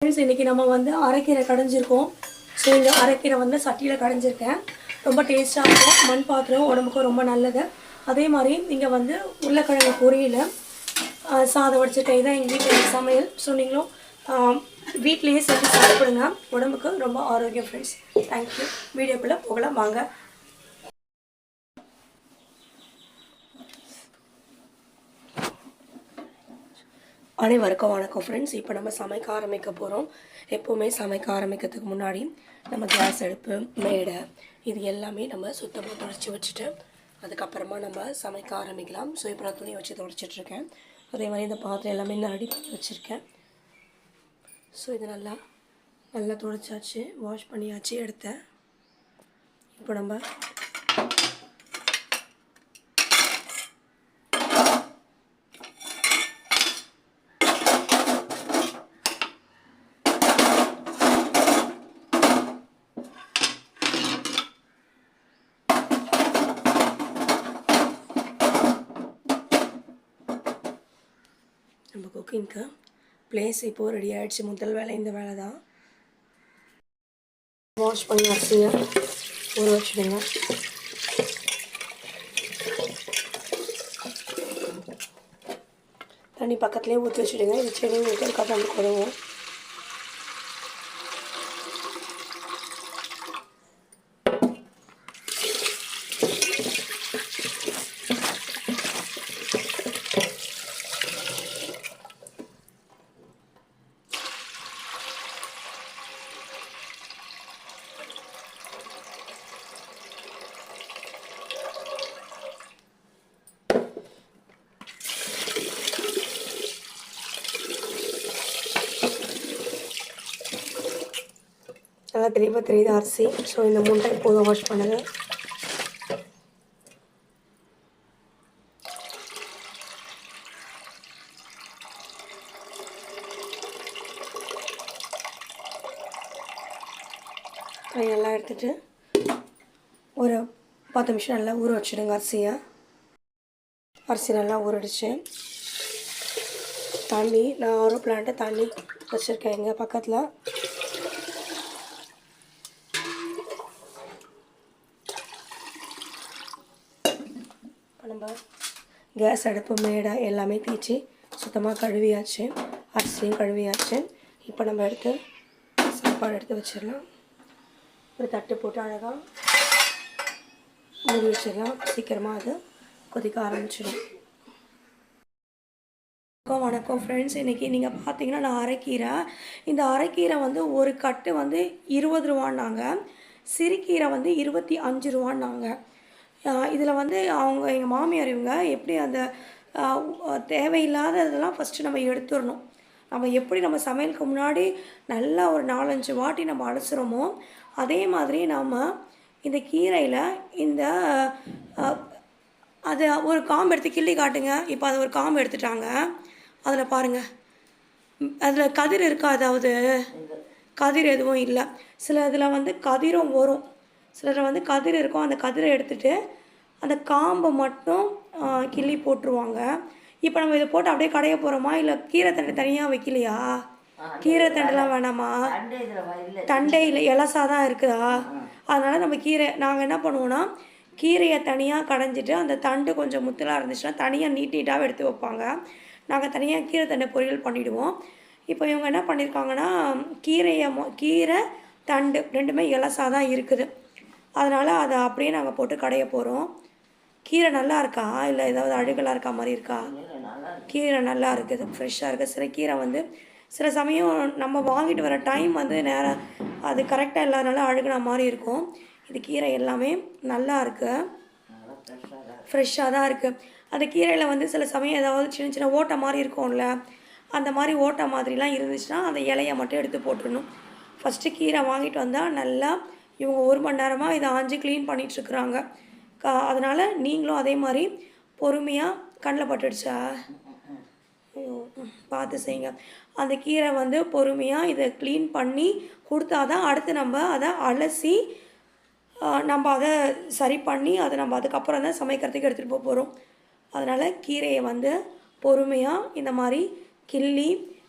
Friends இன்றைக்கி நம்ம வந்து அரைக்கீரை கடைஞ்சிருக்கோம். ஸோ இந்த அரைக்கீரை வந்து சட்டியில் கடைஞ்சிருக்கேன். ரொம்ப டேஸ்ட்டாக இருக்கும். மண் பாத்திரம் உடம்புக்கும் ரொம்ப நல்லது. அதே மாதிரி நீங்கள் வந்து உருளைக்கிழங்கு பொரியல் சாதம் வடிச்சிட்டு இதான் எங்கள் வீட்டில் சமையல். ஸோ நீங்களும் வீட்லேயே செஞ்சு சாப்பிடுங்க. உடம்புக்கு ரொம்ப ஆரோக்கியம் ஃப்ரெண்ட்ஸ் தேங்க்யூ வீடியோக்குள்ளே போகலாம். வாங்க. அனைவருக்கும் வணக்கம் ஃப்ரெண்ட்ஸ் இப்போ நம்ம சமைக்க ஆரம்பிக்க போகிறோம் எப்போவுமே சமைக்க ஆரம்பிக்கிறதுக்கு முன்னாடி நம்ம கேஸ் அடுப்பு மேடை இது எல்லாமே நம்ம சுத்தமாக தொடச்சி வச்சுட்டு அதுக்கப்புறமா நம்ம சமைக்க ஆரம்பிக்கலாம். ஸோ இப்போ நான் துணி வச்சு தொடச்சிட்ருக்கேன். அதே மாதிரி இந்த பாத்திரம் எல்லாமே நான் ரெடி பண்ணி வச்சுருக்கேன். ஸோ இது நல்லா நல்லா தொடச்சாச்சு. வாஷ் பண்ணியாச்சு எடுத்தேன். இப்போ நம்ம நம்ம பிளேஸ் uh, ப்ளேஸ் இப்போது ரெடி ஆகிடுச்சு முதல் வேலை இந்த வேலை தான். வாஷ் பண்ணி அரிசியை ஊற வச்சுடுங்க. தண்ணி பக்கத்துலேயே ஊற்றி வச்சுடுங்க. இது செடி ஊற்றுறதுக்காக வந்து கொடுவோம் நல்லா தெளிவாக தெரியுது அரிசி ஸோ இந்த மூணு டைம் போதும் வாஷ் பண்ணுங்கள் நல்லா எடுத்துட்டு ஒரு பத்து நிமிஷம் நல்லா ஊற வச்சுடுங்க அரிசியை அரிசி நல்லா ஊறிடுச்சு. தண்ணி நான் ஒரு பிளான்ட்டு தண்ணி வச்சுருக்கேன் எங்கள் பக்கத்தில். கேஸ் அடுப்பு மேடை எல்லாமே தேய்ச்சி சுத்தமாக கழுவியாச்சு. அரிசியும் கழுவியாச்சு. இப்போ நம்ம எடுத்து சாப்பாடு எடுத்து வச்சிடலாம். ஒரு தட்டு போட்டு அழகாக மூடி வச்சிடலாம். சீக்கிரமாக அது கொதிக்க ஆரம்பிச்சிடும். வணக்கம் வணக்கம் ஃப்ரெண்ட்ஸ் இன்றைக்கி நீங்கள் பார்த்தீங்கன்னா நான் அரைக்கீரை. இந்த அரைக்கீரை வந்து ஒரு கட்டு வந்து இருபது ரூபான்னாங்க. சிறுகீரை வந்து இருபத்தி அஞ்சு ரூபான்னாங்க. இதில் வந்து அவங்க எங்கள் மாமியார் இவங்க எப்படி அந்த ஆஹ், உ- தேவையில்லாததெல்லாம் ஃபஸ்ட்டு நம்ம எடுத்துடணும். நம்ம எப்படி நம்ம சமையலுக்கு முன்னாடி நல்லா ஒரு நாலஞ்சு வாட்டி நம்ம அலசுகிறோமோ அதே மாதிரி நம்ம இந்த கீரையில் இந்த அது ஒரு காம்பு எடுத்து கிள்ளி காட்டுங்க. இப்போ அது ஒரு காம்பு எடுத்துட்டாங்க. அதில் பாருங்கள் அதில் கதிர் இருக்கா அதாவது? கதிர் எதுவும் இல்லை. சில இதில் வந்து கதிரும் வரும். சிலர் வந்து கதிர் இருக்கும். அந்த கதிரை எடுத்துட்டு அந்த காம்பை மட்டும் கிள்ளி போட்டுருவாங்க. இப்போ நம்ம இதை போட்டு அப்படியே கடைய போகிறோமா இல்லை கீரை தண்டை தனியாக வைக்கலையா? கீரை தண்டெல்லாம் வேணாமா. தண்டையில் இலசா தான் இருக்குதா? அதனால் நம்ம கீரை நாங்கள் என்ன பண்ணுவோன்னா கீரையை தனியாக கடைஞ்சிட்டு அந்த தண்டு கொஞ்சம் முத்தலாக இருந்துச்சுன்னா தனியாக நீட் நீட்டாகவே எடுத்து வைப்பாங்க. நாங்கள் தனியாக கீரை தண்டை பொரியல் பண்ணிவிடுவோம் இப்போ இவங்க என்ன பண்ணியிருக்காங்கன்னா கீரையை மொ கீரை தண்டு ரெண்டுமே இலசா தான் இருக்குது. அதனால் அதை அப்படியே நாங்கள் போட்டு கடைய போகிறோம் கீரை நல்லா இருக்கா? இல்லை ஏதாவது அழுகலாக இருக்கா மாதிரி இருக்கா? கீரை நல்லா இருக்குது ஃப்ரெஷ்ஷாக இருக்குது சில கீரை வந்து சில சமயம் நம்ம வாங்கிட்டு வர டைம் வந்து நேரம் அது கரெக்டாக இல்லாதனால அழுகுன மாதிரி இருக்கும். இது கீரை எல்லாமே நல்லா இருக்குது ஃப்ரெஷ்ஷாக தான் இருக்குது அந்த கீரையில் வந்து சில சமயம் ஏதாவது சின்ன சின்ன ஓட்டை மாதிரி இருக்கும்ல அந்த மாதிரி ஓட்டை மாதிரிலாம் இருந்துச்சுன்னா அந்த இலையை மட்டும் எடுத்து போட்டுடணும். ஃபஸ்ட்டு கீரை வாங்கிட்டு வந்தால் நல்லா இவங்க ஒரு மணி நேரமாக இதை ஆஞ்சு க்ளீன் பண்ணிகிட்ருக்குறாங்க கா அதனால் நீங்களும் அதே மாதிரி பொறுமையாக கண்ணில் பட்டுடுச்சா ஐயோ, பார்த்து செய்யுங்க. அந்த கீரை வந்து பொறுமையாக இதை க்ளீன் பண்ணி கொடுத்தா தான் அடுத்து நம்ம அதை அலசி நம்ம அதை சரி பண்ணி அதை நம்ம அதுக்கப்புறம் தான் சமைக்கிறதுக்கு எடுத்துகிட்டு போக போகிறோம் அதனால் கீரையை வந்து பொறுமையாக இந்த மாதிரி கிள்ளி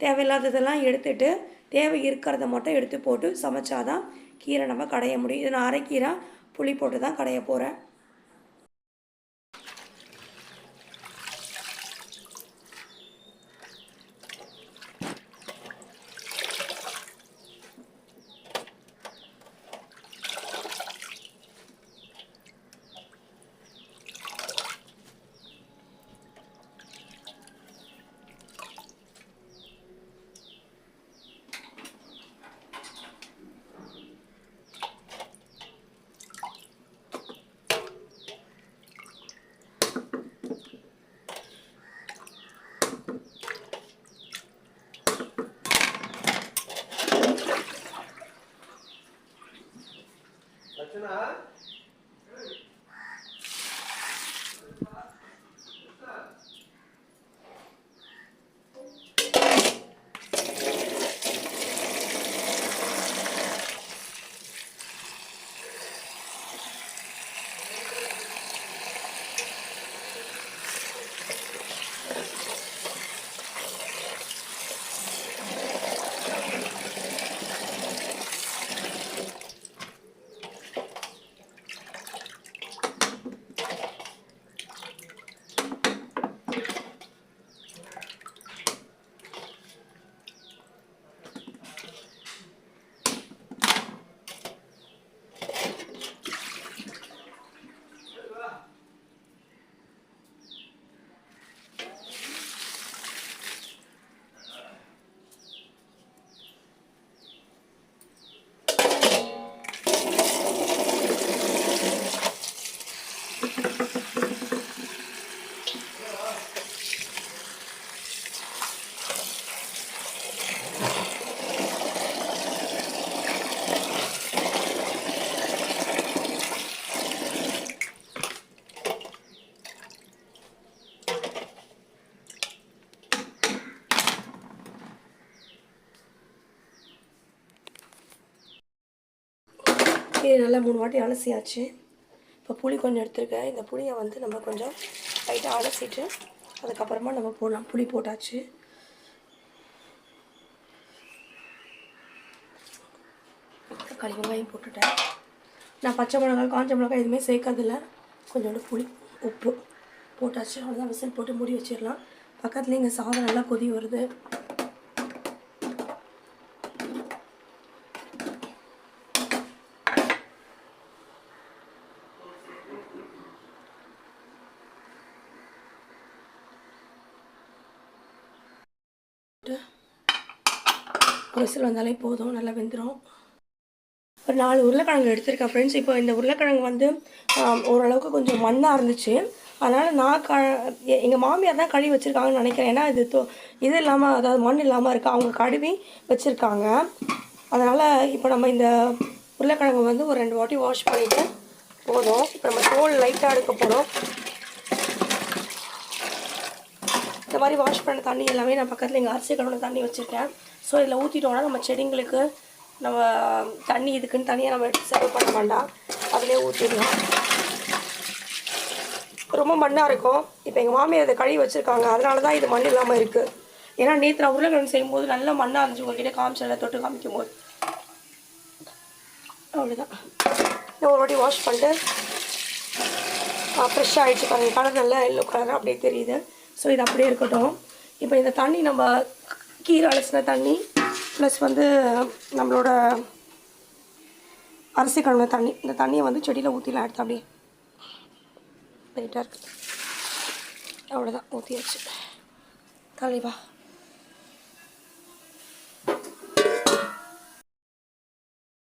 தேவையில்லாததெல்லாம் எடுத்துகிட்டு தேவை இருக்கிறத மட்டும் எடுத்து போட்டு சமைச்சாதான் கீரை நம்ம கடைய முடியும். இது நான் அரைக்கீரை புளி போட்டு தான் கடைய போகிறேன் நல்லா மூணு வாட்டி அலசியாச்சு. இப்போ புளி கொஞ்சம் எடுத்துருக்கேன். இந்த புளியை வந்து நம்ம கொஞ்சம் லைட்டாக அலசிட்டு அதுக்கப்புறமா நம்ம போடலாம். புளி போட்டாச்சு. தக்காளி வெங்காயம் போட்டுட்டேன். நான் பச்சை மிளகாய் காஞ்ச மிளகாய் எதுவுமே சேர்க்கறதில்ல. கொஞ்சோண்டு புளி உப்பு போட்டாச்சு. அவ்வளோதான் விசில் போட்டு மூடி வச்சிடலாம். பக்கத்துலேயே இங்கே சாதம் நல்லா கொதி வருது ஒரு விசில் வந்தாலே போதும் நல்லா வெந்துடும் ஒரு நாலு உருளைக்கிழங்கு எடுத்திருக்கேன் ஃப்ரெண்ட்ஸ் இப்போ இந்த உருளைக்கிழங்கு வந்து ஓரளவுக்கு கொஞ்சம் மண்ணாக இருந்துச்சு. அதனால் நான் க எங்கள் மாமியார் தான் கழுவி வச்சுருக்காங்கன்னு நினைக்கிறேன். ஏன்னா இது தோ இது இல்லாமல் அதாவது மண் இல்லாமல் இருக்கு அவங்க கழுவி வச்சுருக்காங்க. அதனால் இப்போ நம்ம இந்த உருளைக்கிழங்கு வந்து ஒரு ரெண்டு வாட்டி வாஷ் பண்ணிவிட்டு போதும். இப்போ நம்ம தோல் லைட்டாக எடுக்க போகிறோம் இந்த மாதிரி வாஷ் பண்ண தண்ணி எல்லாமே நான் பக்கத்தில் எங்கள் அரிசி கழுவுன தண்ணி வச்சுருக்கேன். ஸோ இதில் ஊற்றிட்டோன்னா நம்ம செடிங்களுக்கு நம்ம தண்ணி இதுக்குன்னு தனியாக நம்ம எடுத்து செலவு பண்ண வேண்டாம். அதிலே ஊற்றிடலாம் ரொம்ப மண்ணாக இருக்கும். இப்போ எங்கள் மாமியார் அதை கழுவி வச்சுருக்காங்க. அதனால தான் இது மண் இல்லாமல் இருக்குது ஏன்னா நேற்று நான் உருளைக்கிழங்கு செய்யும்போது நல்ல மண்ணாக இருந்துச்சு. உங்ககிட்ட காமிச்சல தொட்டு காமிக்கும் போது அவ்வளோதான் நான் ஒரு வாட்டி வாஷ் பண்ணிட்டு ஃப்ரெஷ் ஆகிடுச்சு பாருங்கள் கலர் நல்லா எல்லோ கலர் அப்படியே தெரியுது. ஸோ இது அப்படியே இருக்கட்டும். இப்போ இந்த தண்ணி நம்ம கீரை அலசின தண்ணி ப்ளஸ் வந்து நம்மளோட அரிசி கழுவின தண்ணி. இந்த தண்ணியை வந்து செடியில் ஊற்றிலாம் எடுத்து அப்படியே லைட்டாக இருக்குது அவ்வளோதான் ஊற்றியாச்சு தலைவா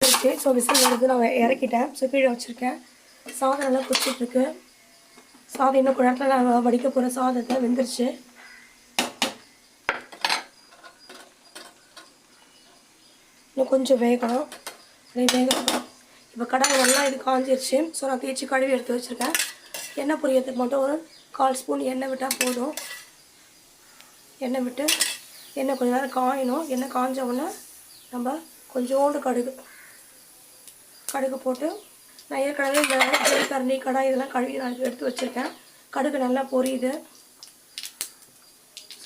ஓகே. ஸோ விசில் வருது. நான் இறக்கிட்டேன். ஸோ கீழே வச்சுருக்கேன். சாதம் நல்லா குச்சிட்ருக்கு சாதம் இன்னும் கொஞ்ச நான் வடிக்க போகிற சாதத்தை வெந்துருச்சு. இன்னும் கொஞ்சம் வேகணும். அப்படியே வேகணும். இப்போ கடலை நல்லா இது காஞ்சிருச்சு. ஸோ நான் தேய்ச்சி கழுவி எடுத்து வச்சுருக்கேன். எண்ணெய் பொரியத்துக்கு மட்டும் ஒரு கால் ஸ்பூன் எண்ணெய் விட்டால் போதும். எண்ணெய் விட்டு எண்ணெய் கொஞ்ச நேரம் காயணும். எண்ணெய் காஞ்ச உடனே நம்ம கொஞ்சோண்டு கடுகு கடுகு போட்டு நான் ஏற்கனவே இந்த ஜெலிக்கரணி கடாய் இதெல்லாம் கழுவி நான் எடுத்து வச்சுருக்கேன். கடுகு நல்லா பொரியுது.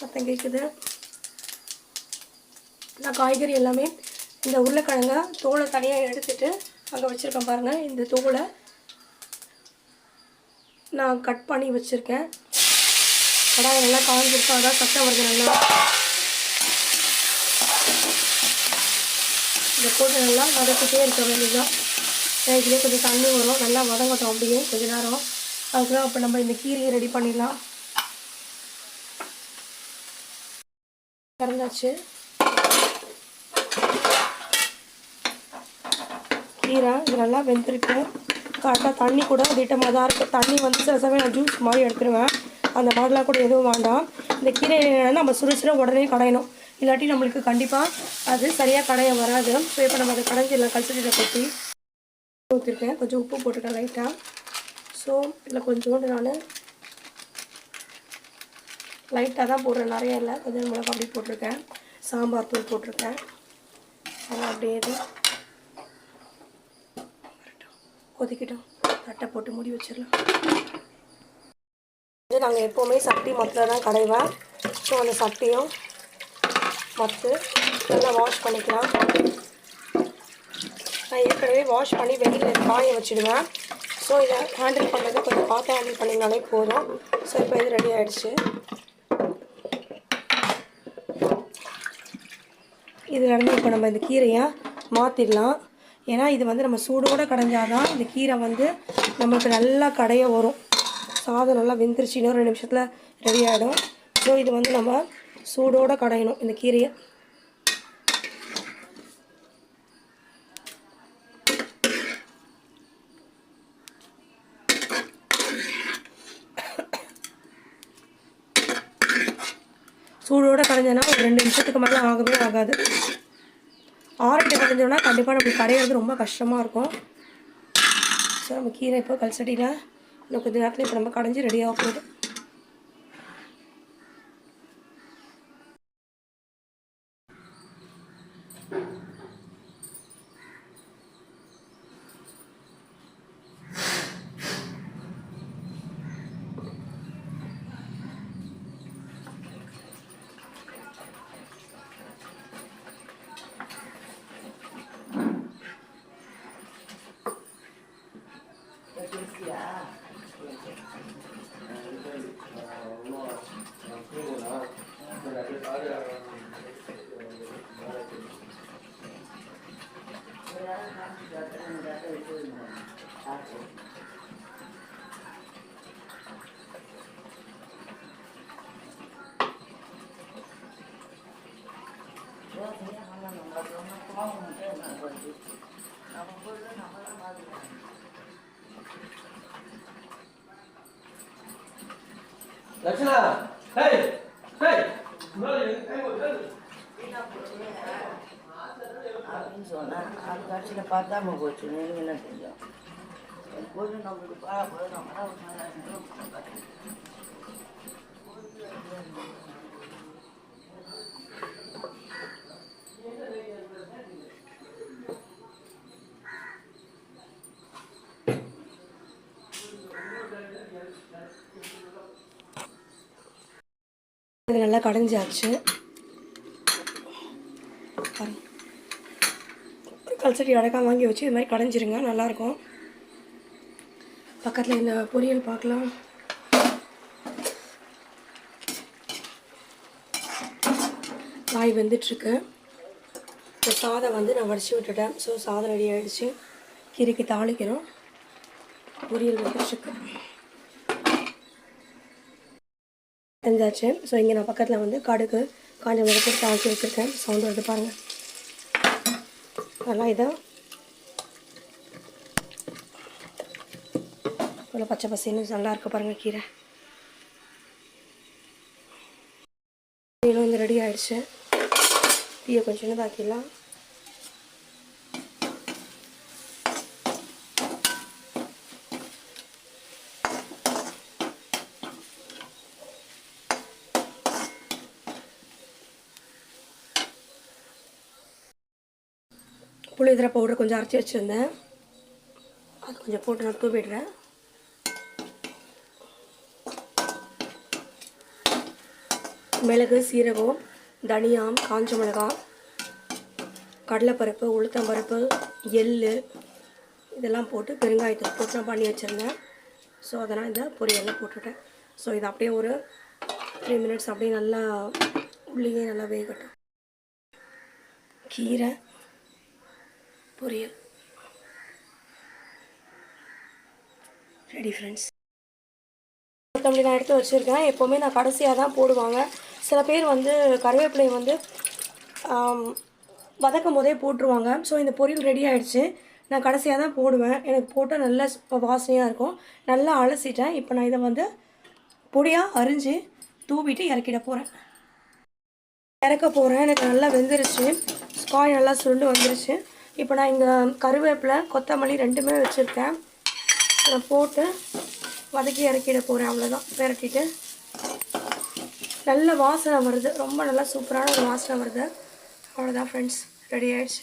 சத்தம் கேட்குது நான் காய்கறி எல்லாமே இந்த உருளைக்கிழங்கை தோலை தனியாக எடுத்துட்டு அங்கே வச்சுருக்கேன் பாருங்கள் இந்த தோலை நான் கட் பண்ணி வச்சுருக்கேன். கடாய் நல்லா காஞ்சிருக்கும் அதான் சத்தம் வருது நல்லா. இதை போட்டு நல்லா வதக்கிட்டே இருக்க வேண்டியதுதான். இதுலேயே கொஞ்சம் தண்ணி வரும். நல்லா வதங்கட்டும் அப்படியே கொஞ்ச நேரம். அதுக்கப்புறம் அப்போ நம்ம இந்த கீரையை ரெடி பண்ணிடலாம். திறந்தாச்சு. கீரை இது நல்லா வெந்திருக்கு. கரெக்டாக தண்ணி கூட திட்டமாக தான் இருக்குது தண்ணி வந்து சில சமயம் நான் ஜூஸ் மாதிரி எடுத்துருவேன். அந்த மாதிரிலாம் கூட எதுவும் வேண்டாம். இந்த கீரை நம்ம சுட உடனே கடையணும். இல்லாட்டி நம்மளுக்கு கண்டிப்பாக அது சரியாக கடைய வராது. ஸோ இப்போ நம்ம அதை கடைஞ்சிடலாம் கல்சட்டியில் கொட்டி ஊற்றிருக்கேன் கொஞ்சம் உப்பு போட்டுருக்கேன் லைட்டாக ஸோ இதில் கொஞ்சோண்டு நான் லைட்டாக தான் போடுறேன். நிறைய இல்லை. கொஞ்சம் மிளகா அப்படி போட்டிருக்கேன். சாம்பார் தூள் போட்டிருக்கேன். அப்படியே இது கொதிக்கிட்டோம். தட்டை போட்டு மூடி வச்சிடலாம். வந்து நாங்கள் எப்போவுமே சட்டி மொத்தில் தான் கடைவேன் ஸோ அந்த சட்டியும் மத்து நல்லா வாஷ் பண்ணிக்கலாம். நான் ஏற்கனவே வாஷ் பண்ணி வெளியில் காய வச்சுடுவேன். ஸோ இதை ஹேண்டில் பண்ணுறது கொஞ்சம் பார்த்து ஹேண்டில் பண்ணிங்கனாலே போதும். ஸோ இப்போ இது ரெடி ஆயிடுச்சு. இதுலேருந்து இப்போ நம்ம இந்த கீரையை மாற்றிடலாம் ஏன்னா இது வந்து நம்ம சூடோடு கடைஞ்சாதான் இந்த கீரை வந்து நமக்கு நல்லா கடைய வரும். சாதம் நல்லா வெந்துருச்சு இன்னும் ரெண்டு நிமிஷத்தில் ரெடி ஆகிடும் ஸோ இது வந்து நம்ம சூடோடு கடையணும் இந்த கீரையை. சூடோடு கடைஞ்சோன்னா ஒரு ரெண்டு நிமிஷத்துக்கு மேலே ஆகவே ஆகாது. ஆரஞ்சு கடைஞ்சோன்னா கண்டிப்பாக நம்மளுக்கு கடையிறது ரொம்ப கஷ்டமாக இருக்கும். ஸோ நம்ம கீரை இப்போ கல்சட்டியில் இன்னும் கொஞ்சம் நேரத்தில் இப்போ நம்ம கடைஞ்சி ரெடியாக போகுது. லட்சணா ஹேய் ஹேய் முன்னாடி அப்படின்னு சொன்னேன் அது கட்சியில் பார்த்தாம போச்சு. நீங்கள் என்ன செஞ்சோம் கொஞ்சம் நம்மளுக்கு பாடப்போது நம்ம இது நல்லா கடைஞ்சாச்சு. பாருங்க. கல்சட்டி அடக்கா வாங்கி வச்சு இது மாதிரி கடைஞ்சிருங்க நல்லாயிருக்கும். பக்கத்தில் இந்த பொரியல் பார்க்கலாம். காய் வெந்துட்டுருக்கு. இப்போ சாதம் வந்து நான் வடித்து விட்டுட்டேன். ஸோ சாதம் ரெடி ஆகிடுச்சு கீரைக்கு தாளிக்கணும் பொரியல் வந்துட்டுருக்கு செஞ்சாச்சு ஸோ இங்கே நான் பக்கத்தில் வந்து கடுகு காஞ்ச மிளகு போட்டு வச்சுருக்கேன். சவுண்டு வருது பாருங்கள் நல்லா இதை இவ்வளோ பச்சை பசேன்னு நல்லா இருக்கு பாருங்கள் கீரை. இன்னும் வந்து ரெடி ஆகிடுச்சு டீயை கொஞ்சம் சின்னதாக்கிடலாம். புளிதரை பவுடர் கொஞ்சம் அரைச்சி வச்சுருந்தேன். அது கொஞ்சம் போட்டு நான் தூவிடுறேன். மிளகு சீரகம் தனியாம் காஞ்ச மிளகாய் கடலைப்பருப்பு உளுத்தம்பருப்பு எள் இதெல்லாம் போட்டு பெருங்காயத்தை போட்டு நான் பண்ணி வச்சுருந்தேன். ஸோ அதெல்லாம் இந்த பொரியெல்லாம் போட்டுட்டேன். ஸோ இது அப்படியே ஒரு த்ரீ மினிட்ஸ் அப்படியே நல்லா உள்ளியே நல்லா வேகட்டும். கீரை பொரியல் ரெடி ஃப்ரெண்ட்ஸ் கொத்தமல்லி நான் எடுத்து வச்சுருக்கேன். எப்போவுமே நான் கடைசியாக தான் போடுவாங்க. சில பேர் வந்து கருவேப்பிலையை வந்து வதக்கும் போதே போட்டுருவாங்க. ஸோ இந்த பொரியல் ரெடி ஆகிடுச்சு நான் கடைசியாக தான் போடுவேன். எனக்கு போட்டால் நல்ல வாசனையாக இருக்கும். நல்லா அலசிட்டேன். இப்போ நான் இதை வந்து பொடியாக அரிஞ்சு தூவிட்டு இறக்கிட போகிறேன் இறக்க போகிறேன் எனக்கு நல்லா வெந்துருச்சு. காய் நல்லா சுருண்டு வந்துருச்சு. இப்போ நான் இங்கே கருவேப்பிலை கொத்தமல்லி ரெண்டுமே வச்சுருக்கேன். அதை போட்டு வதக்கி இறக்கிட போகிறேன் அவ்வளோதான் விரட்டிட்டு நல்ல வாசனை வருது. ரொம்ப நல்லா சூப்பரான ஒரு வாசனை வருது. அவ்வளோதான் ஃப்ரெண்ட்ஸ் ரெடி ஆகிடுச்சு